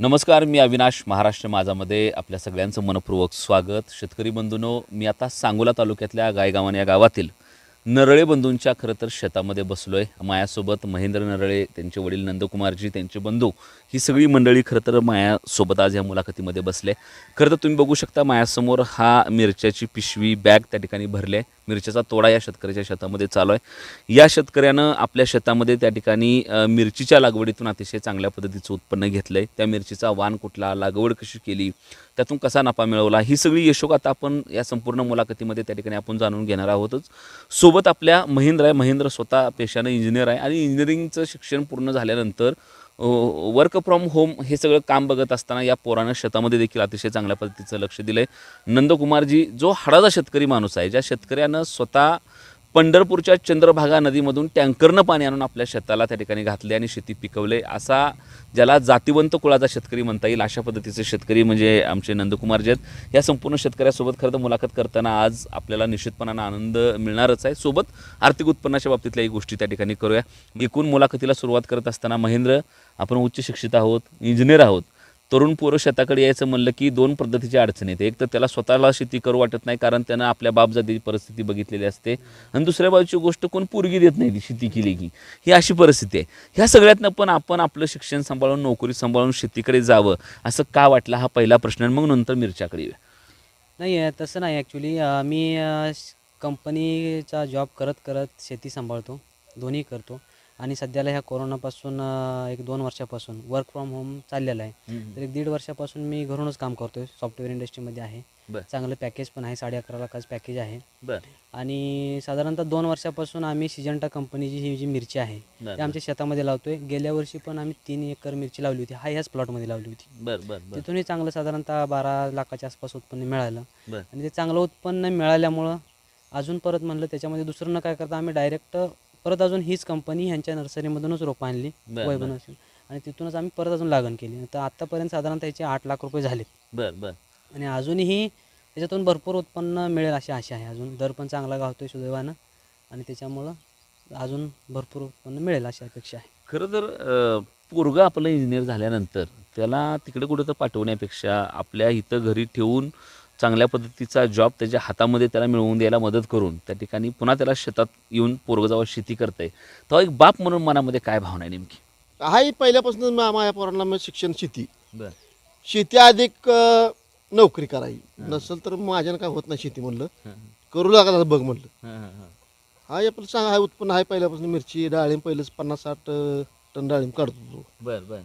नमस्कार मी अविनाश महाराष्ट्र माझामध्ये आपल्या सगळ्यांचं मनपूर्वक स्वागत. शेतकरी बंधूंनो मी आता सांगोला तालुक्यातल्या गायगावान या गावातील नरळे बंधूंच्या खरं तर शेतामध्ये बसलो आहे मायासोबत महेंद्र नरळे त्यांचे वडील नंदकुमारजी त्यांचे बंधू ही सगळी मंडळी खरं तर मायासोबत आज या मुलाखतीमध्ये बसले. खरं तर तुम्ही बघू शकता मायासमोर हा मिरच्याची पिशवी बॅग त्या ठिकाणी भरली. आहे मिरच्याचा तोडा या शेतकऱ्याच्या शेतामध्ये चालू आहे. या शेतकऱ्यानं आपल्या शेतामध्ये त्या ठिकाणी मिरचीच्या लागवडीतून अतिशय चांगल्या पद्धतीचं उत्पन्न घेतलं आहे त्या मिरचीचा वाण कुठला लागवड कशी केली त्यातून कसा नफा मिळवला ही सगळी यशोगाथा आपण या संपूर्ण मुलाखतीमध्ये त्या ठिकाणी आपण जाणून घेणार आहोतच. सोबत आपल्या महेंद्र आहे. महेंद्र स्वतः पेशानं इंजिनियर आहे आणि इंजिनिअरिंगचं शिक्षण पूर्ण झाल्यानंतर वर्क फ्रॉम होम हे सगळं काम बघत असताना या पोरानं शेतामध्ये देखील अतिशय चांगल्या पद्धतीचं लक्ष दिलं आहे नंदकुमारजी जो हाडाचा शेतकरी माणूस आहे ज्या शेतकऱ्यानं स्वतः पंढरपूरच्या चंद्रभागा नदीमधून टँकरनं पाणी आणून आपल्या शेताला त्या ठिकाणी घातले आणि शेती पिकवले. असा ज्याला जातिवंत कुळाचा शेतकरी म्हणता येईल अशा पद्धतीचे शेतकरी म्हणजे आमचे नंदकुमार जे आहेत या संपूर्ण शेतकऱ्यासोबत खरं तर मुलाखत करताना आज आपल्याला निश्चितपणानं आनंद मिळणारच आहे. सोबत आर्थिक उत्पन्नाच्या बाबतीतल्याही गोष्टी त्या ठिकाणी करूया. एकूण मुलाखतीला सुरुवात करत असताना महेंद्र आपण उच्च शिक्षित आहोत इंजिनियर आहोत. तरुण पोरं शेताकडे यायचं म्हणलं की दोन पद्धतीची अडचण येते एक तर त्याला स्वतःला शेती करू वाटत नाही कारण त्यानं आपल्या बापजातीची परिस्थिती बघितलेली असते. आणि दुसऱ्या बाजूची गोष्ट कोण पोरगी देत नाही ती शेती केली की. ही अशी परिस्थिती आहे. ह्या सगळ्यातनं पण आपण आपलं शिक्षण सांभाळून नोकरी सांभाळून शेतीकडे जावं असं का वाटलं? हा पहिला प्रश्न आणि मग नंतर मिरच्याकडे येऊया. नाही आहे तसं नाही ॲक्च्युली मी श- कंपनीचा जॉब करत करत शेती सांभाळतो. दोन्ही करतो. आणि सध्याला ह्या कोरोनापासून एक दोन वर्षापासून वर्क फ्रॉम होम चाललेलं आहे. तर एक दीड वर्षापासून मी घरूनच काम करतो आहे सॉफ्टवेअर इंडस्ट्रीमध्ये आहे. चांगलं पॅकेज पण आहे साडे अकरा लाखाचं पॅकेज आहे आणि साधारणतः दोन वर्षापासून आम्ही सिजंटा कंपनीची ही जी मिरची आहे ती आमच्या शेतामध्ये लावतो आहे गेल्या वर्षी पण आम्ही तीन एकर मिरची लावली होती. हा ह्याच प्लॉटमध्ये लावली होती. तिथूनही चांगलं साधारणतः बारा लाखाच्या आसपास उत्पन्न मिळालं. आणि ते चांगलं उत्पन्न मिळाल्यामुळं अजून परत म्हणलं त्याच्यामध्ये दुसरं न काय करता आम्ही डायरेक्ट परत अजून हीच कंपनी ह्यांच्या नर्सरीमधूनच रोपं आणली बरं, आणि तिथूनच आम्ही परत अजून लागण केली. तर आत्तापर्यंत साधारणतः ह्याचे आठ लाख रुपये झाले बरं बरं. आणि अजूनही त्याच्यातून भरपूर उत्पन्न मिळेल अशी आशा आहे. अजून दर पण चांगला गावतोय सुदैवानं. आणि त्याच्यामुळं अजून भरपूर उत्पन्न मिळेल अशी अपेक्षा आहे. खरं तर अ, पोरगं आपलं इंजिनियर झाल्यानंतर त्याला तिकडे कुठं तर पाठवण्यापेक्षा आपल्या इथं घरी ठेवून चांगल्या पद्धतीचा जॉब त्याच्या हातामध्ये त्याला मिळवून द्यायला मदत करून त्या ठिकाणी पुन्हा त्याला शेतात येऊन पोरगं जेव्हा शेती करतंय. तेव्हा एक बाप म्हणून मनामध्ये काय भावना आहे नेमकी? हाही पहिल्यापासून माझ्या पोरांना मग शिक्षण शेती. बरं. शेती अधिक अ, नोकरी करावी. नसेल तर माझ्यानं काय होत नाही शेती म्हणलं. करू लागायला बघ म्हणलं. हा आपलं चांगला आहे उत्पन्न आहे पहिल्यापासून. मिरची डाळिंब पहिलंच पन्नास साठ अ, टन डाळिंब काढतो तो. बरं बरं.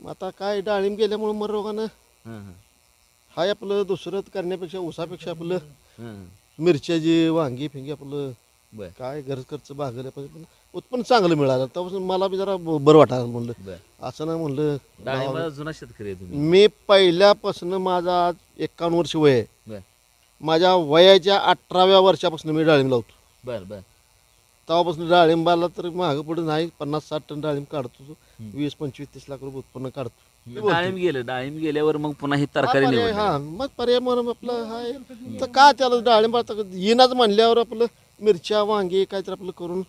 मग आता काय डाळिंब गेल्यामुळे मग रोगानं हाय आपलं दुसरं करण्यापेक्षा ऊसापेक्षा आपलं मिरच्याची वांगी फिंगी आपलं बरं. काय गरज खर्च पाहिजे पण उत्पन्न चांगलं मिळालं. तेव्हापासून मला बी जरा बरं वाटायला म्हणलं. असं नाही म्हणलं जुना शेतकरी मी पहिल्यापासून माझा आज एकावन्न वर्ष वय आहे. माझ्या वयाच्या अठराव्या वर्षापासून मी डाळिंब लावतो. बरं बरं. तेव्हापासून डाळिंबाला तर मागं पुढे नाही पन्नास साठ टन डाळिंब काढतो. वीस पंचवीस तीस लाख रुपये उत्पन्न काढतो. डाळिंब गेलं डाळिंब गेल्यावर मग पुन्हा ही तरकारी हा. हा मग पर्याय म्हणून आपलं हाय तर का त्याला डाळिंब आता येणार म्हणल्यावर आपलं मिरच्या वांगी काय तर आपलं करून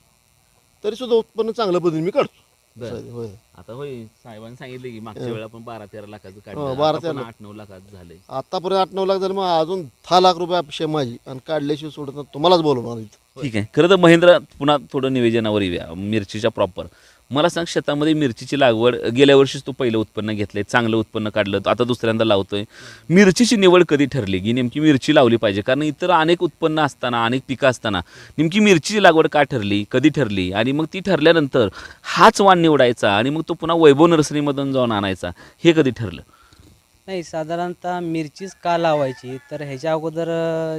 तरी सुद्धा उत्पन्न चांगलं पद्धतीने मी काढतो. बरं. होय. आता होय साहेबांनी सांगितलं की मागच्या वेळेला आपण बारा तेरा लाखाचं हो, काढलं बारा आता पण तेरा. आठ नऊ लाखाचं झालंय. आतापर्यंत आठ नऊ लाख झाले मग अजून दहा लाख रुपये अपेक्षा आहे माझी. आणि काढल्याशिवाय सोडत नाही. तुम्हालाच बोलवणार इथं. ठीक आहे. खरं तर महेंद्र पुन्हा थोडं निवेदनावर येऊया. मिरचीच्या प्रॉपर मला सांग शेतामध्ये मिरचीची लागवड गेल्या वर्षीच तू पहिलं उत्पन्न घेतलंय चांगलं उत्पन्न काढलं आता दुसऱ्यांदा लावतोय. मिरचीची निवड कधी ठरली? की नेमकी मिरची लावली पाहिजे. कारण इतर अनेक उत्पन्न असताना अनेक पिकं असताना नेमकी मिरचीची लागवड का ठरली कधी ठरली? आणि मग ती ठरल्यानंतर हाच वाण निवडायचा आणि मग तो पुन्हा वैभव नर्सरीमधून जाऊन आणायचा. हे कधी ठरलं? नाही साधारणतः मिरचीच का लावायची? तर ह्याच्या अगोदर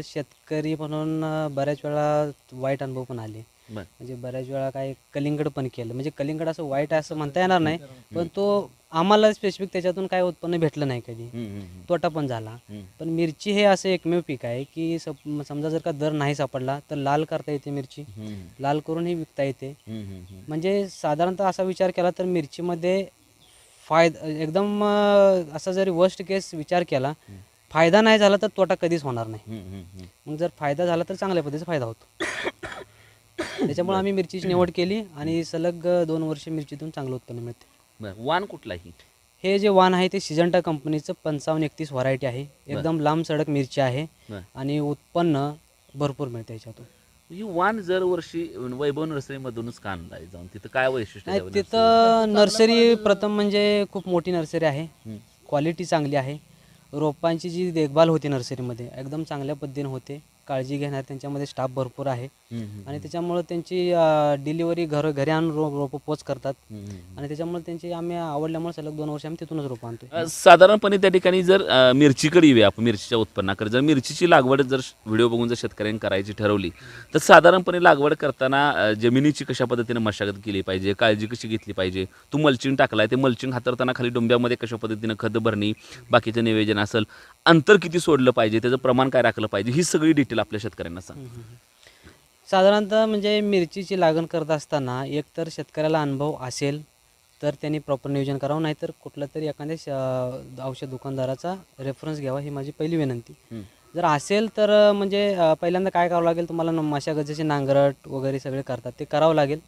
शेतकरी म्हणून बऱ्याच वेळा वाईट अनुभव पण आले. बरं. म्हणजे बऱ्याच वेळा काय कलिंगड पण केलं. म्हणजे कलिंगड असं वाईट आहे असं म्हणता येणार नाही पण तो आम्हाला स्पेसिफिक त्याच्यातून काय उत्पन्न भेटलं नाही कधी. तोटा पण झाला. पण मिरची हे असं एकमेव पीक आहे की समजा जर का दर नाही सापडला तर लाल करता येते मिरची. लाल करूनही विकता येते. म्हणजे साधारणतः असा विचार केला तर मिरचीमध्ये फायदा एकदम असा जरी वर्स्ट केस विचार केला फायदा नाही झाला तर तोटा कधीच होणार नाही. मग जर फायदा झाला तर चांगल्या पद्धतीचा फायदा होतो. त्याच्यामुळे आम्ही मिरचीची निवड केली आणि सलग दोन वर्ष मिरचीतून चांगलं उत्पन्न मिळते. बरं वाण कुठलाही? हे जे वाण आहे ते सिजंटा कंपनीचं पंचावन्न एकतीस व्हरायटी आहे. एकदम लांब सडक मिरची आहे. आणि उत्पन्न भरपूर मिळते याच्यातून. ही वाण जर वर्षी वैभव नर्सरीमधूनच का आणलाय जाऊन तिथं काय वैशिष्ट्य आहे तिथं नर्सरी प्रथम म्हणजे खूप मोठी नर्सरी आहे. हं. क्वालिटी चांगली आहे. रोपांची जी देखभाल होती नर्सरीमध्ये एकदम चांगल्या पद्धतीने होते. काळजी घेणार त्यांच्यामध्ये स्टाफ भरपूर आहे. आणि त्याच्यामुळं त्यांची डिलिव्हरी घर घरी आणून रो रोपं पोच करतात. आणि त्याच्यामुळे त्यांची आम्ही आवडल्यामुळे सलग दोन वर्ष आम्ही तिथूनच रोपं आणतो साधारणपणे त्या ठिकाणी जर मिरचीकडे येऊया आपण मिरचीच्या उत्पन्नाकडे. जर मिरचीची लागवड जर व्हिडिओ बघून जर शेतकऱ्यांनी करायची ठरवली तर साधारणपणे लागवड करताना जमिनीची कशा पद्धतीने मशागत केली पाहिजे काळजी कशी घेतली पाहिजे? तू मल्चिंग टाकलाय ते मल्चिंग हातरताना खाली डोंब्यामध्ये कशा पद्धतीनं खत भरणी बाकीचं नियोजन असेल अंतर किती सोडलं पाहिजे त्याचं प्रमाण काय राखलं पाहिजे ही सगळी डिटेल आपल्या शेतकऱ्यांना सांग. साधारणतः म्हणजे मिरचीची लागण करत असताना एकतर शेतकऱ्याला अनुभव असेल तर त्यांनी प्रॉपर नियोजन करावं नाहीतर कुठला तरी एखाद्या श- औषध दुकानदाराचा रेफरन्स घ्यावा ही माझी पहिली विनंती. जर असेल तर म्हणजे पहिल्यांदा काय करावं लागेल? तुम्हाला मशागतीचे नांगरट वगैरे सगळे करतात ते करावं लागेल.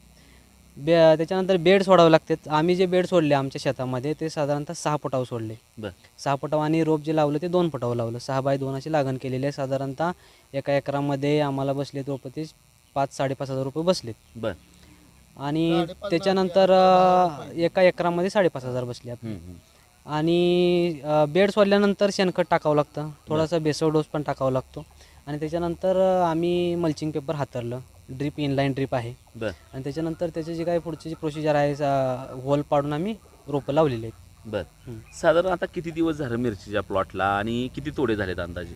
बे त्याच्यानंतर बेड सोडावे लागतात. आम्ही जे बेड सोडले आमच्या शेतामध्ये ते साधारणतः सहा फुटावर सोडले. बर. सहा फुटाव आणि रोप जे लावलं ते दोन फुटावर लावलं. सहा बाय दोन अशी लागण केलेली आहे. साधारणतः एका एकरामध्ये आम्हाला बसले रोपं ते पाच साडेपाच हजार रुपये बसलेत. बर. आणि त्याच्यानंतर अं, एका एकरामध्ये साडेपाच हजार बसले आपले. आणि अं, बेड सोडल्यानंतर शेणखत टाकावं लागतं. थोडासा बेसव डोस पण टाकावा लागतो. आणि त्याच्यानंतर अं, आम्ही मल्चिंग पेपर हातरलं. ड्रीप इनलाईन ड्रीप आहे. बर. आणि त्याच्यानंतर त्याची जी काही पुढची जी प्रोसिजर आहे होल पाडून आम्ही रोपं लावलेली आहेत. बर. साधारण आता किती दिवस झाले मिरचीच्या प्लॉटला आणि किती तोडे झालेत अंदाजे?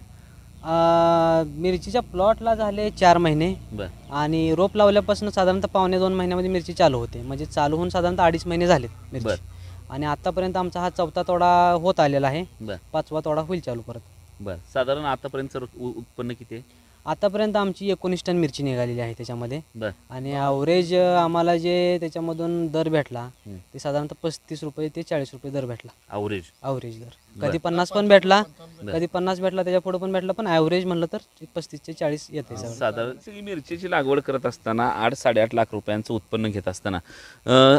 मिरचीच्या प्लॉटला झाले चार महिने. बर. आणि रोप लावल्यापासून साधारणतः पावणे दोन महिन्यामध्ये मिरची चालू होते. म्हणजे चालू होऊन साधारणतः अडीच महिने झालेत बर. मिरची आणि आतापर्यंत आमचा हा चौथा तोडा होत आलेला आहे. बर. पाचवा तोडा होईल चालू परत. बर. साधारण आतापर्यंत उत्पन्न किती आहे? आतापर्यंत आमची एकोणीस टन मिरची निघालेली आहे त्याच्यामध्ये. बर. आणि ॲव्हरेज आम्हाला जे त्याच्यामधून दर भेटला. ते साधारणतः पस्तीस रुपये ते चाळीस रुपये दर भेटला. अवरेज ॲव्हरेज दर. कधी पन्नास पण भेटला. कधी पन्नास भेटला त्याच्या पुढे पण भेटला पण ॲव्हरेज म्हणलं तर पस्तीस ते चाळीस येते साधारण मिरचीची लागवड करत असताना आठ साडेआठ लाख रुपयांचं उत्पन्न घेत असताना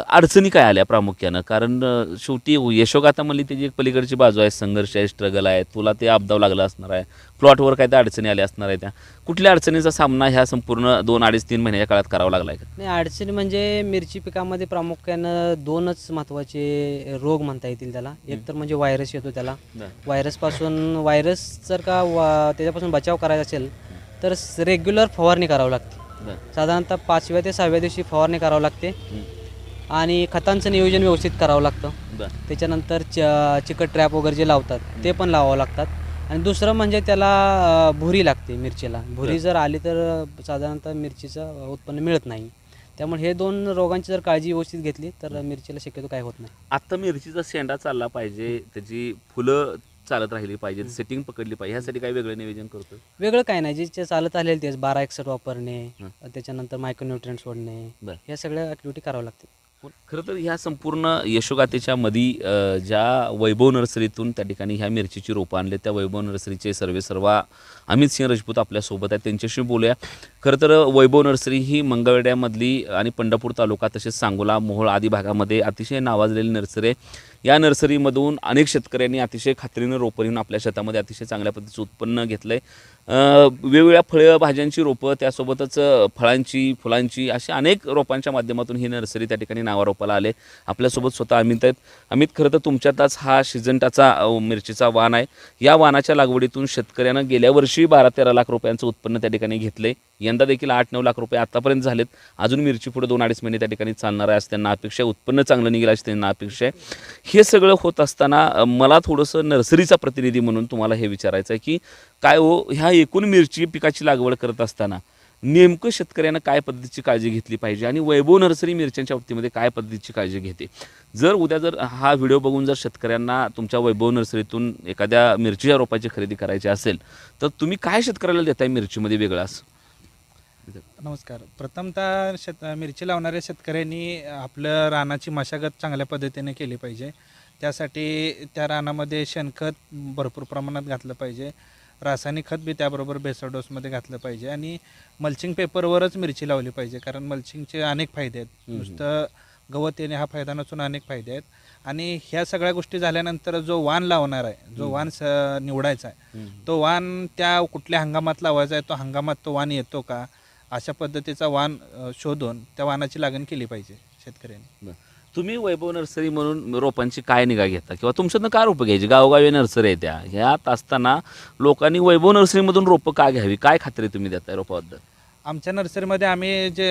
अडचणी काय आल्या प्रामुख्यानं? कारण शेवटी यशोगाथा म्हणली त्याची एक पलीकडची बाजू आहे संघर्ष आहे स्ट्रगल आहे तुला ते आपदाव लागलं असणार आहे प्लॉटवर काय त्या अडचणी आल्या असणार आहे त्या. कुठल्या अडचणीचा सामना ह्या संपूर्ण दोन अडीच तीन महिन्याच्या काळात करावा लागला आहे नाही अडचणी म्हणजे मिरची पिकामध्ये प्रामुख्यानं दोनच महत्त्वाचे रोग म्हणता येतील त्याला. एक तर म्हणजे व्हायरस येतो त्याला. व्हायरसपासून व्हायरस जर का वा त्याच्यापासून बचाव करायचा असेल तर रेग्युलर फवारणी करावी लागते. साधारणतः पाचव्या ते सहाव्या दिवशी फवारणी करावं लागते. आणि खतांचं नियोजन व्यवस्थित करावं लागतं. त्याच्यानंतर च चिकट ट्रॅप वगैरे जे लावतात ते पण लावावं लागतात. आणि दुसरं म्हणजे त्याला भुरी लागते मिरचीला. भुरी जर आली तर साधारणतः मिरचीचं उत्पन्न मिळत नाही. त्यामुळे हे दोन रोगांची जर काळजी व्यवस्थित घेतली तर मिरचीला शक्यतो काय होत नाही. आत्ता मिरचीचा शेंडा चालला पाहिजे त्याची फुलं चालत राहिली पाहिजे सेटिंग पकडली पाहिजे ह्यासाठी काय वेगळं नियोजन करतो वेगळं काय नाही जे चालत आलेलं तेच बारा एकसठ वापरणे. त्याच्यानंतर मायक्रोन्युट्रिएंट सोडणे. ह्या सगळ्या ॲक्टिव्हिटी कराव्या लागतील. खरं तर ह्या संपूर्ण यशोगाथेच्या मधी ज्या वैभव नर्सरीतून त्या ठिकाणी ह्या मिरचीची रोपं आणले त्या वैभव नर्सरीचे सर्वे सर्वा अमित सिंह राजपूत आपल्यासोबत आहेत. त्यांच्याशी बोलूया. खरं तर वैभव नर्सरी ही मंगळवेड्यामधली आणि पंढरपूर तालुका तसेच सांगोला मोहोळ आदी भागामध्ये अतिशय नावाजलेली नर्सरी आहे. या नर्सरीमधून अनेक शेतकऱ्यांनी अतिशय खात्रीनं रोपं येऊन आपल्या शेतामध्ये अतिशय चांगल्या पद्धतीचं उत्पन्न घेतलं आहे वेगवेगळ्या फळं भाज्यांची रोपं त्यासोबतच फळांची फुलांची अशा अनेक रोपांच्या माध्यमातून ही नर्सरी त्या ठिकाणी नावारोपाला आले. आपल्यासोबत स्वतः अमित आहेत. अमित खरं तर तुमच्यातच हा शिजंटाचा मिरचीचा वाण आहे. या वाणाच्या लागवडीतून शेतकऱ्यांना गेल्या वर्षी बारा तेरा लाख रुपयांचं उत्पन्न त्या ठिकाणी घेतलंय. यंदा देखील आठ नऊ लाख रुपये आतापर्यंत झालेत. अजून मिरची पुढे दोन अडीच महिने त्या ठिकाणी चालणार आहे असं त्यांना अपेक्षा आहे. उत्पन्न चांगलं निघेल अशी त्यांना अपेक्षा आहे. हे सगळं होत असताना मला थोडंसं नर्सरीचा प्रतिनिधी म्हणून तुम्हाला हे विचारायचं आहे की काय हो ह्या एकूण मिरची पिकाची लागवड करत असताना नेमकं शेतकऱ्यानं काय पद्धतीची काळजी घेतली पाहिजे आणि वैभव नर्सरी मिरच्यांच्या बाबतीमध्ये काय पद्धतीची काळजी घेते? जर उद्या जर हा व्हिडिओ बघून जर शेतकऱ्यांना तुमच्या वैभव नर्सरीतून एखाद्या मिरचीच्या रोपाची खरेदी करायची असेल तर तुम्ही काय शेतकऱ्याला देताय मिरचीमध्ये वेगळाच? नमस्कार. प्रथमतः शेत मिरची लावणाऱ्या शेतकऱ्यांनी आपलं रानाची मशागत चांगल्या पद्धतीने केली पाहिजे. त्यासाठी त्या रानामध्ये शेणखत भरपूर प्रमाणात घातलं पाहिजे. रासायनिक खत बी त्याबरोबर बेसर डोसमध्ये घातलं पाहिजे आणि मल्चिंग पेपरवरच मिरची लावली पाहिजे कारण मल्चिंगचे अनेक फायदे आहेत. नुसतं गवत येणे हा फायदा नसून अनेक फायदे आहेत. आणि ह्या सगळ्या गोष्टी झाल्यानंतर जो वाण लावणार आहे जो वाण स निवडायचा आहे तो वाण त्या कुठल्या हंगामात लावायचा आहे तो हंगामात तो वाण येतो का? अशा पद्धतीचा वाण शोधून त्या वाणाची लागण केली पाहिजे शेतकऱ्यांनी. तुम्ही वैभव नर्सरी म्हणून रोपांची काय निगा घेता? किंवा तुमच्यातनं काय रोपं घ्यायची? गावोगावी नर्सरी आहे त्या. ह्यात असताना लोकांनी वैभव नर्सरीमधून रोपं का घ्यावी? काय खात्री तुम्ही देताय रोपाबद्दल? आमच्या नर्सरीमध्ये आम्ही जे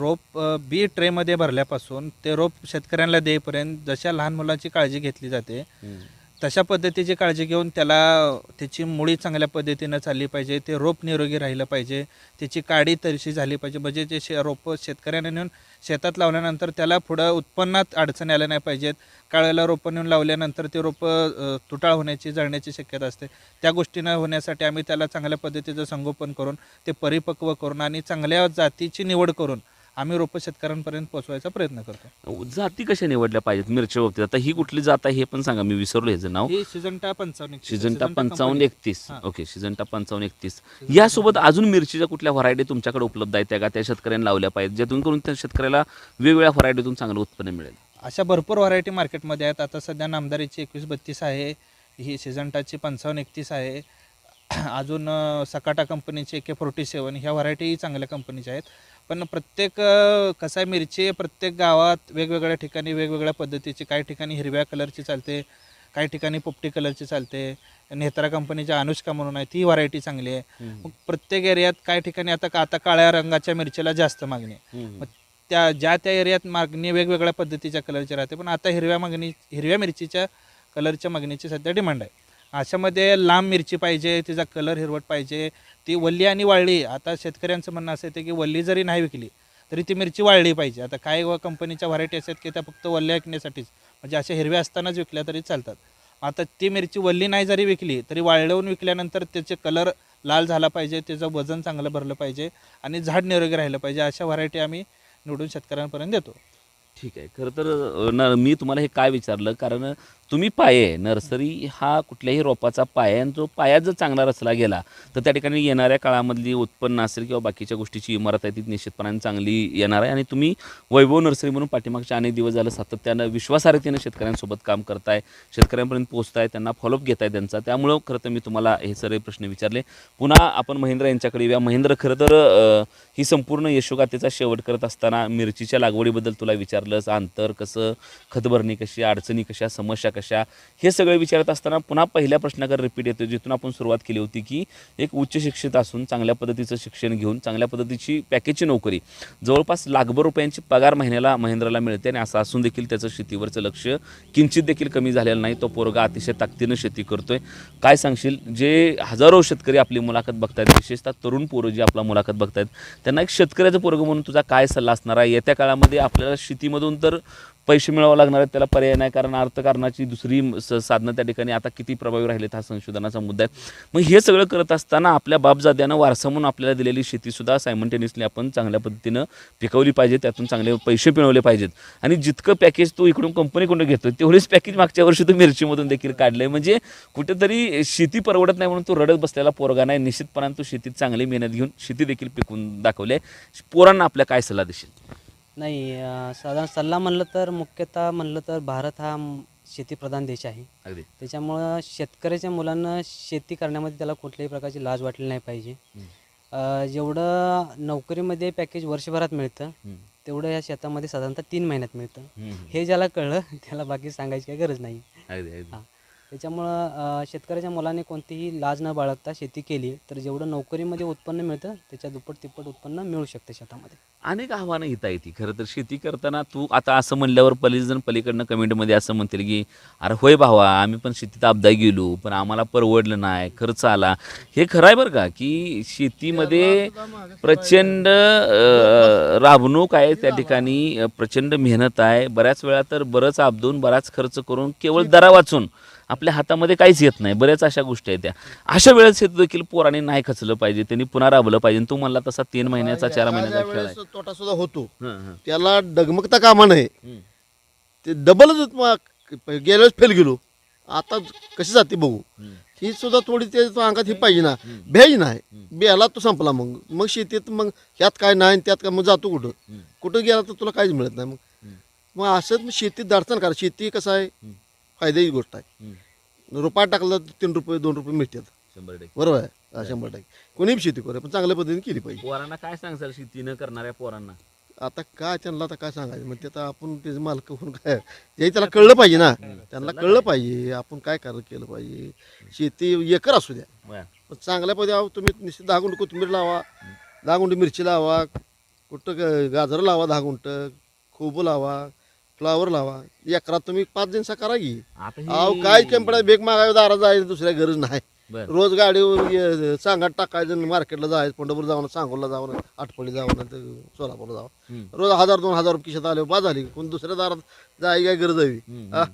रोप बी ट्रेमध्ये भरल्यापासून ते रोप शेतकऱ्यांना देईपर्यंत जशा लहान मुलांची काळजी घेतली जाते तशा पद्धतीची काळजी घेऊन त्याला त्याची मुळी चांगल्या पद्धतीनं चालली पाहिजे ते रोप निरोगी राहिलं पाहिजे त्याची काडी तरीशी झाली पाहिजे म्हणजे जे शे रोपं शेतकऱ्याने नेऊन शेतात लावल्यानंतर त्याला पुढं उत्पन्नात अडचणी आल्या नाही पाहिजेत. काळ्याला रोपं नेऊन लावल्यानंतर ते रोपं तुटाळ होण्याची जळण्याची शक्यता असते. त्या गोष्टी न होण्यासाठी आम्ही त्याला चांगल्या पद्धतीचं संगोपन करून ते परिपक्व करून आणि चांगल्या जातीची निवड करून आम्ही रोपं शेतकऱ्यांपर्यंत पोहोचवायचा प्रयत्न करतो. जाती कशा निवडल्या पाहिजेत? मिरच्या बाबतीत. आता ही कुठली जात आहे हे पण सांगा. मी विसरलो ह्याचं नाव. ही सिजंटा पंचावन्न एकतीस. सिजंटा पंचावन्न कंपनी. एकतीस. हां. ओके शिजंटा पंचावन्न एकतीस. यासोबत अजून मिरचीच्या कुठल्या व्हरायटी तुमच्याकडे उपलब्ध आहेत त्या का? त्या शेतकऱ्यांना लावल्या पाहिजेत ज्यातून करून त्या शेतकऱ्याला वेगवेगळ्या व्हरायटीतून चांगलं उत्पन्न मिळेल. अशा भरपूर व्हरायटी मार्केटमध्ये आहेत. आता सध्या नामदारीची एकवीस बत्तीस आहे. ही सिजंटाची पंचावन्न एकतीस आहे. अजून अ, सकाटा कंपनीची ए के फोर्टी सेवन ह्या व्हरायटीही चांगल्या कंपनीच्या आहेत. पण प्रत्येक कसं आहे मिरची प्रत्येक गावात वेगवेगळ्या ठिकाणी वेगवेगळ्या पद्धतीची काही ठिकाणी हिरव्या कलरची चालते काही ठिकाणी पोपटी कलरची चालते. नेत्रा कंपनीच्या अनुष्का म्हणून आहे ती व्हरायटी चांगली आहे. मग प्रत्येक एरियात काही ठिकाणी आता आता काळ्या रंगाच्या मिरचीला जास्त मागणी आहे. मग त्या ज्या त्या एरियात मागणी वेगवेगळ्या पद्धतीच्या कलरची राहते पण आता हिरव्या मागणी हिरव्या मिरचीच्या कलरच्या मागणीची सध्या डिमांड आहे. अशामध्ये लांब मिरची पाहिजे तिचा कलर हिरवट पाहिजे. ती वल्ली आणि वाळली आता शेतकऱ्यांचं म्हणणं असं येते की वल्ली जरी नाही विकली तरी ती मिरची वाळली पाहिजे. आता काही व कंपनीच्या व्हरायटी असतात की त्या फक्त वल्ल्या विकण्यासाठीच म्हणजे अशा हिरव्या असतानाच विकल्या तरी चालतात. आता ती मिरची वल्ली नाही जरी विकली तरी वाळवून विकल्यानंतर त्याचे कलर लाल झाला पाहिजे त्याचं वजन चांगलं भरलं पाहिजे आणि झाड निरोगी राहिलं पाहिजे अशा व्हरायटी आम्ही निवडून शेतकऱ्यांपर्यंत देतो. ठीक आहे. खरं तर ना न मी तुम्हाला हे काय विचारलं कारण तुम्ही पाये नर्सरी हा कुठल्याही रोपाचा पाया आणि जो पाया जर चांगला रचला गेला तर त्या ठिकाणी येणाऱ्या काळामधली उत्पन्न असेल किंवा बाकीच्या गोष्टीची इमारत आहे ती निश्चितपणाने चांगली येणार आहे आणि तुम्ही वैभव नर्सरी म्हणून पाठीमागच्या अनेक दिवस झालं सातत्यानं विश्वासार्हतेनं शेतकऱ्यांसोबत काम करताय शेतकऱ्यांपर्यंत पोहोचताय त्यांना फॉलोअप घेताय त्यांचा. त्यामुळं खरं तर मी तुम्हाला हे सर्व प्रश्न विचारले. पुन्हा आपण महेंद्र यांच्याकडे येऊया. महेंद्र खरं तर ही संपूर्ण यशोगाथेचा शेवट करत असताना मिरचीच्या लागवडीबद्दल तुला विचारलंच अंतर कसं खतभरणी कशी अडचणी कशा समस्या कशा? हे सगळे विचारत असताना पुन्हा पहिल्या प्रश्नाकडे रिपीट येतो जिथून आपण सुरुवात केली होती की एक उच्च शिक्षित असून चांगल्या पद्धतीचं शिक्षण घेऊन चांगल्या पद्धतीची पॅकेजची नोकरी. जवळपास लाखभर रुपयांची पगार महिन्याला महेंद्राला मिळते आणि असं असून देखील त्याचं शेतीवरचं लक्ष किंचित देखील कमी झालेलं नाही. तो पोरगा अतिशय ताकदीनं शेती करतोय. काय सांगशील? जे हजारो शेतकरी आपली मुलाखत बघतात विशेषतः तरुण पोरं जे आपला मुलाखत बघतात त्यांना एक शेतकऱ्याचं पोरग म्हणून तुझा काय सल्ला असणार आहे? येत्या काळामध्ये आपल्याला शेतीमधून तर पैसे मिळावं लागणार आहेत त्याला पर्याय नाही कारण अर्थकारणाची दुसरी स- साधनं त्या ठिकाणी आता किती प्रभावी राहिलेत हा संशोधनाचा मुद्दा आहे. मग हे सगळं करत असताना आपल्या बापजाद्यानं वारसा म्हणून आपल्याला दिलेली शेतीसुद्धा सायमंटेनियसली आपण चांगल्या पद्धतीनं पिकवली पाहिजे त्यातून चांगले पैसे मिळवले पाहिजेत. आणि जितकं पॅकेज तो इकडून कंपनीकडून घेतो तेवढेच पॅकेज मागच्या वर्षी तो मिरचीमधून देखील काढलं आहे म्हणजे कुठेतरी शेती परवडत नाही म्हणून तो रडत बसलेला पोरगा नाही. निश्चितपणाने तो शेतीत चांगली मेहनत घेऊन शेती देखील पिकवून दाखवली आहे पोरांना आपल्या काय सल्ला देशील? नाही अं, साधारण सल्ला म्हणलं तर मुख्यतः म्हणलं तर भारत हा म- शेतीप्रधान देश आहे. अगदी. त्याच्यामुळं शेतकऱ्याच्या मुलांना शेती करण्यामध्ये त्याला कुठल्याही प्रकारची लाज वाटली नाही पाहिजे. अं, जेवढं नोकरीमध्ये पॅकेज वर्षभरात मिळतं हम्म. तेवढं या शेतामध्ये साधारणतः तीन महिन्यात मिळतं. हम्म. हे ज्याला कळलं त्याला बाकी सांगायची काही गरज नाही. अगदी अगदी. हां. त्याच्यामुळं शेतकऱ्याच्या मुलाने कोणतीही लाज न बाळगता शेती केली तर जेवढं नोकरीमध्ये उत्पन्न मिळतं त्याच्या दुप्पट तिप्पट उत्पन्न मिळू शकते शेतामध्ये. अनेक आव्हानं येता येते खरं तर शेती करताना तू आता असं म्हणल्यावर पलीजण पलीकडनं कमेंटमध्ये असं म्हणतील की अरे होय भावा आम्ही पण शेतीत आपदा गेलो पण आम्हाला परवडलं नाही खर्च आला. हे खरं आहे बरं का की शेतीमध्ये प्रचंड राबणूक आहे त्या ठिकाणी प्रचंड मेहनत आहे. बऱ्याच वेळा तर बरंच आपदून बराच खर्च करून केवळ दरा वाचून आपल्या हातामध्ये काहीच येत नाही. बऱ्याच अशा गोष्टी आहेत त्या. अशा वेळेस शेत देखील पोराने नाही खचलं पाहिजे. त्यांनी पुन्हा राबलं पाहिजे. तू म्हणला तसा तीन महिन्याचा चार महिन्याचा खेळ आहे. तोटा सुद्धा होतो हं, हं. त्याला डगमगता कामा नये. हं. ते डबलच मग गेल्या वेळेस फेल गेलो. आता कशी जाते बघू. हं. ही सुद्धा थोडी ते अंगात ही पाहिजे ना. भ्यायची नाही. बेला तो संपला मग. मग शेतीत मग ह्यात काय नाही त्यात काय? मग जातो कुठं? हं. कुठं गेला तर तुला काहीच मिळत नाही मग. मग असंच शेतीत दडचण करा. शेती कसं आहे. फायद्याची गोष्ट आहे. रुपया टाकलं तर तीन रुपये दोन रुपये मिळतात. शंभर टक्के. बरोबर आहे? हा, शंभर टक्के. कोणी बी शेती करू पण चांगल्या पद्धतीने केली पाहिजे. पोरांना काय सांगसाल शेती न करणाऱ्या पोरांना? आता काय त्यांना आता काय सांगायचं? ते आता आपण त्याचे मालक होऊन काय हे त्याला कळलं पाहिजे ना. त्यांना कळलं पाहिजे आपण काय कर केलं पाहिजे. शेती एकर असू द्या. बरं. पण चांगल्या पद्धती अहो तुम्ही निश्चित दहा गुंठ कोथिंबीर लावा. दहा गुंठ मिरची लावा. कुठं ग- गाजर लावा दहा गुंठ. खोबू लावा. फ्लावर लावा. एकरात तुम्ही पाच दिवसा करा की. आता अहो काय कंपन्या बेग मागायला दारा जायचं दुसऱ्या गरज नाही. बरं. रोज गाडीवर ये- सांगाट टाकायचं मार्केटला जायचं पंढरपूर जाऊन सांगोला जाऊन आटपळी जाऊन ते सोलापूरला जावं हम्म. रोज हजार दोन हजार रुपये खिशात आले बाद झाली. कोण दुसऱ्या दारात जाय काय गरज हवी हम्म, हा? हम्म.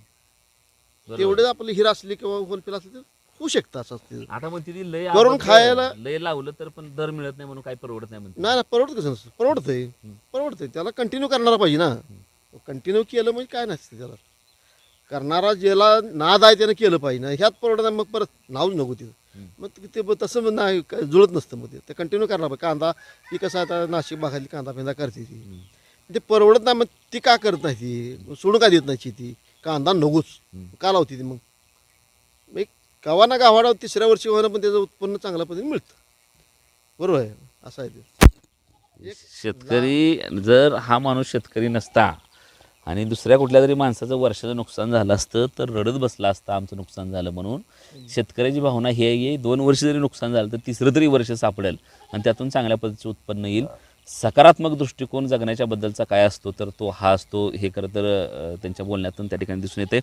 बरोबर. तेवढे आपली हिरा असली किंवा होलपेल असली तर होऊ शकतं असं असते. आता म्हणते ती लय करून आवडतं, खायला- लय लावलं तर पण दर मिळत नाही म्हणून काही परवडत नाही म्हणते. नाही ना परवडत कसं नसतं? परवडतंय. परवडतंय. त्याला कंटिन्यू करणारा पाहिजे ना. कंटिन्यू केलं म्हणजे काय नसतं त्याला. करणारा ज्याला नाद आहे त्यानं केलं पाहिजे. ना ह्यात परवडत नाही मग परत नावच नको तिथं. मग ते- ते ब- तसं मग नाही काय जुळत नसतं मग ते. ते कंटिन्यू करणार पाहिजे कांदा ही कसं आता नाशिक भागातली कांदा फिंदा करते ती. ते परवडत नाही मग ती का करत नाही ती? सोडून का देत नाही शेती कांदा नकोच. का लावती ती मग? मग एक गावा ना गावाडा तिसऱ्या वर्षी होणं पण त्याचं उत्पन्न चांगल्या पद्धतीने मिळतं. बरोबर आहे? असं आहे ते. शेतकरी जर हा माणूस शेतकरी नसता आणि दुसऱ्या कुठल्या तरी माणसाचं वर्षाचं नुकसान झालं असतं तर रडत बसला असतं आमचं नुकसान झालं म्हणून. शेतकऱ्याची भावना ही आहे दोन वर्ष जरी नुकसान झालं तर तिसरं तरी वर्ष सापडेल. आणि त्यातून चांगल्या पद्धतीचं उत्पन्न येईल. सकारात्मक दृष्टिकोन जगण्याच्या बद्दलचा काय असतो तर तो हा असतो. हे खरं तर त्यांच्या बोलण्यातून त्या ठिकाणी दिसून येते.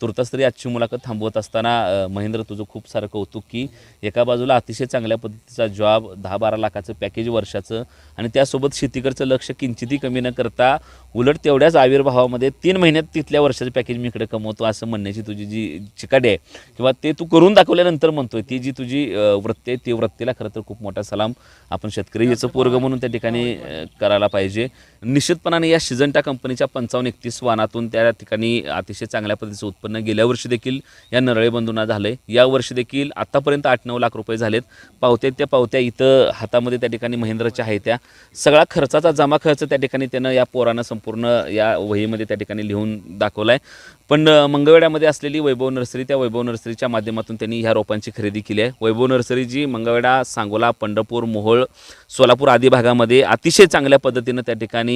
तुर्तास तरी आजची मुलाखत थांबवत असताना महेंद्र तुझं खूप सारं कौतुक की एका बाजूला अतिशय चांगल्या पद्धतीचा जॉब दहा बारा लाखाचं पॅकेज वर्षाचं आणि त्यासोबत शेतीकडचं लक्ष किंचितही कमी न करता उलट तेवढ्याच आविर्भावामध्ये तीन महिन्यात तिथल्या वर्षाचं पॅकेज मी इकडे कमवतो असं म्हणण्याची तुझी जी चिकाटी आहे किंवा ते तू करून दाखवल्यानंतर म्हणतोय ती जी तुझी वृत्ती आहे ती वृत्तीला खरं तर खूप मोठा सलाम आपण शेतकरी याचं पोरग म्हणून त्या ठिकाणी करायला पाहिजे. निश्चितपणाने या सिजंटा कंपनीच्या पंचावन्न एकतीस वाहनातून त्या ठिकाणी अतिशय चांगल्या पद्धतीचं उत्पन्न गेल्या वर्षी देखील या नरळे बंधूंना आहे या वर्षी देखील आत्तापर्यंत आठ नऊ लाख रुपये झालेत. पावत्या त्या पावत्या इथं हातामध्ये त्या ठिकाणी महिंद्राच्या आहेत त्या. सगळा खर्चाचा जमा खर्च त्या ठिकाणी त्यानं या पोरानं संपूर्ण या वहीमध्ये त्या ठिकाणी लिहून दाखवला आहे पण मंगळवेड्यामध्ये असलेली वैभव नर्सरी त्या वैभव नर्सरीच्या माध्यमातून त्यांनी ह्या रोपांची खरेदी केली आहे. वैभव नर्सरी जी मंगळवेडा सांगोला पंढरपूर मोहोळ सोलापूर आदी भागामध्ये अतिशय चांगल्या पद्धतीनं त्या ठिकाणी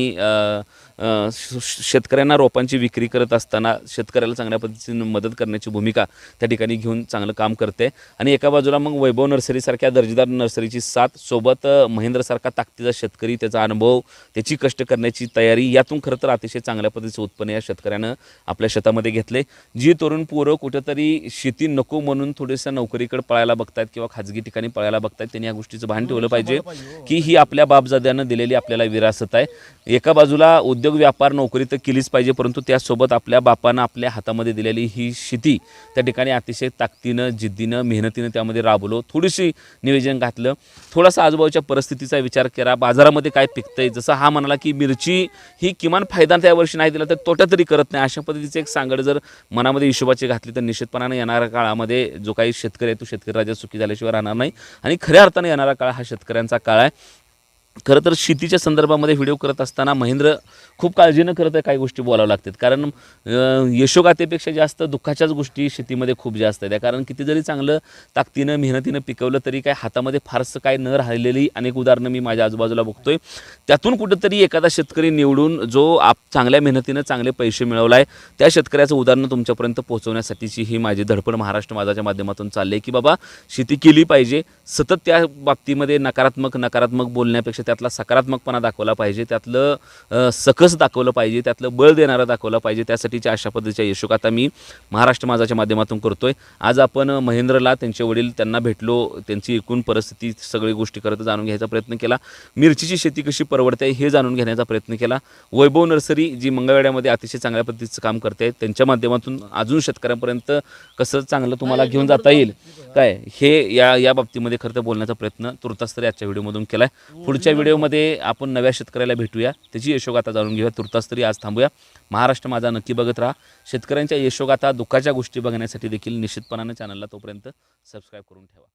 श- शेतकऱ्यांना रोपांची विक्री करत असताना शेतकऱ्याला चांगल्या पद्धतीने मदत करण्याची भूमिका त्या ठिकाणी घेऊन चांगलं काम करते. आणि एका बाजूला मग वैभव नर्सरीसारख्या दर्जेदार नर्सरीची साथ सोबत महेंद्रसारखा ताकदीचा शेतकरी त्याचा अनुभव त्याची कष्ट करण्याची तयारी यातून खरं तर अतिशय चांगल्या पद्धतीचं उत्पन्न या शेतकऱ्यानं आपल्या शेतामध्ये घेतले जी तरुण पोरं कुठेतरी शेती नको म्हणून थोडंसं नोकरीकडे पळायला बघतायत किंवा खाजगी ठिकाणी पळायला बघतायत त्यांनी या गोष्टीचं भान ठेवलं पाहिजे की ही आपल्या बापजाद्यानं दिलेली आपल्याला विरासत आहे. एका बाजूला उद्योग व्यापार नोकरी तर केलीच पाहिजे परंतु त्यासोबत आपल्या बापानं आपल्या हातामध्ये दिलेली ही शेती त्या ठिकाणी अतिशय ताकदीनं जिद्दीनं मेहनतीनं त्यामध्ये राबवलो. थोडीशी नियोजन घातलं. थोडासा आजूबाजूच्या परिस्थितीचा विचार करा. बाजारामध्ये काय पिकतंय? जसं हा म्हणाला की मिरची ही किमान फायदा त्या वर्षी नाही दिला तर तोटा तरी करत नाही. अशा पद्धतीचं एक सांगड जर मनामध्ये हिशोबाची घातली तर निश्चितपणानं येणाऱ्या काळामध्ये जो काही शेतकरी आहे तो शेतकरी राजा सुखी झाल्याशिवाय राहणार नाही. आणि खऱ्या अर्थानं येणारा काळ हा शेतकऱ्यांचा काळ आहे. खरं तर शेतीच्या संदर्भामध्ये व्हिडिओ करत असताना महेंद्र खूप काळजीनं करत आहे काही गोष्टी बोलावं लागतात. कारण यशोगातेपेक्षा जास्त दुःखाच्याच गोष्टी शेतीमध्ये खूप जास्त आहेत. कारण किती जरी चांगलं ताकदीनं मेहनतीनं पिकवलं तरी काय हातामध्ये फारसं काय न राहिलेली अनेक उदाहरणं मी माझ्या आजूबाजूला बघतोय. त्यातून कुठंतरी एखादा शेतकरी निवडून जो आप चांगल्या मेहनतीनं चांगले पैसे मिळवला आहे त्या शेतकऱ्याचं उदाहरण तुमच्यापर्यंत पोहोचवण्यासाठीची ही माझी धडपड महाराष्ट्र माझाच्या माध्यमातून चालली आहे की बाबा शेती केली पाहिजे. सतत त्या बाबतीमध्ये नकारात्मक नकारात्मक बोलण्यापेक्षा त्यातला सकारात्मकपणा दाखवला पाहिजे त्यातलं सकस दाखवलं पाहिजे त्यातलं बळ देणारं दाखवलं पाहिजे त्यासाठीच्या अशा पद्धतीच्या यशोगाथा मी महाराष्ट्र माझाच्या माध्यमातून करतोय. आज आपण महेंद्रला त्यांचे वडील त्यांना भेटलो त्यांची एकूण परिस्थिती सगळी गोष्टी करत जाणून घ्यायचा प्रयत्न केला. मिरचीची शेती कशी परवडते हे जाणून घेण्याचा प्रयत्न केला. वैभव नर्सरी जी मंगळवेड्यामध्ये अतिशय चांगल्या पद्धतीचं काम करते त्यांच्या माध्यमातून अजून शेतकऱ्यांपर्यंत कसं चांगलं तुम्हाला घेऊन जाता येईल? काय? हे या या बाबतीमध्ये खरं तर बोलण्याचा प्रयत्न तुर्तास तरी आजच्या व्हिडिओमधून केला आहे पुढच्या व्हिडिओमध्ये आपण नव्या शेतकऱ्याला भेटूया. त्याची यशोगाथा जाणून घेऊया. तुर्तास तरी आज थांबूया. महाराष्ट्र माझा नक्की बघत राहा. शेतकऱ्यांच्या यशोगाथा दुःखाच्या गोष्टी बघण्यासाठी देखील निश्चितपणाने चॅनलला तोपर्यंत सबस्क्राईब करून ठेवा.